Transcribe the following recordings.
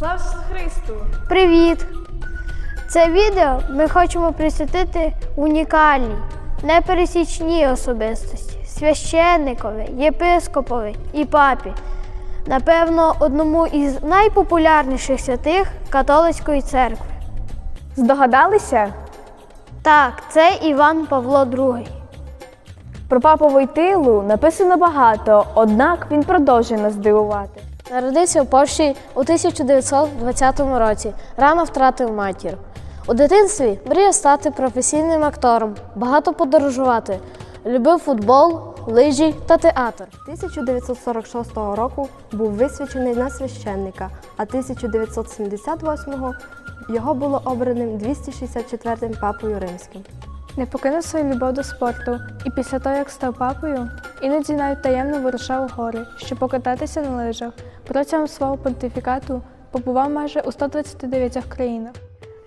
Слава Христу! Привіт! Це відео ми хочемо присвятити унікальній, непересічній особистості, священникові, єпископові і папі. Напевно, одному із найпопулярніших святих католицької церкви. Здогадалися? Так, це Іван Павло II. Про папу Войтилу написано багато, однак він продовжує нас дивувати. Народився в Польщі у 1920 році. Рано втратив матір. У дитинстві мріяв стати професійним актором, багато подорожувати. Любив футбол, лижі та театр. 1946 року був висвячений на священника, а 1978 його було обраним 264-м папою римським. Не покинув свою любов до спорту і після того, як став папою, іноді навіть таємно вирушав у гори, щоб покататися на лижах. Протягом свого понтифікату побував майже у 129 країнах.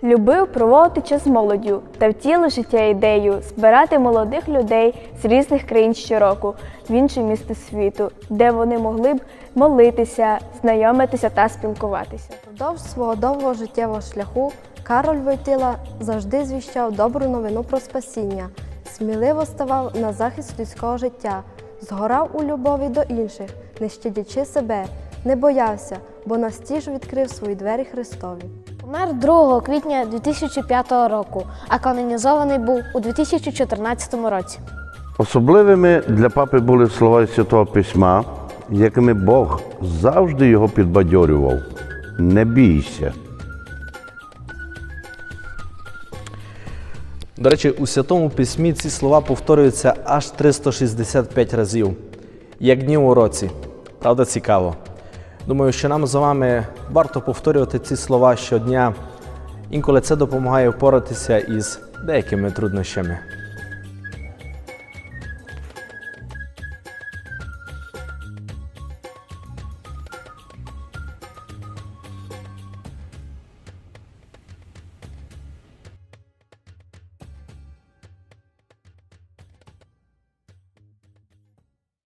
Любив проводити час з молоддю та втілив життя ідею збирати молодих людей з різних країн щороку в інші міста світу, де вони могли б молитися, знайомитися та спілкуватися. Впродовж свого довгого життєвого шляху Кароль Войтила завжди звіщав добру новину про спасіння, сміливо ставав на захист людського життя, згорав у любові до інших, не щадячи себе, не боявся, бо настіж відкрив свої двері Христові. Помер 2 квітня 2005 року, а канонізований був у 2014 році. Особливими для папи були слова Святого Письма, якими Бог завжди його підбадьорював. Не бійся. До речі, у Святому Письмі ці слова повторюються аж 365 разів, як днів у році. Правда, цікаво. Думаю, що нам з вами варто повторювати ці слова щодня. Інколи це допомагає впоратися із деякими труднощами.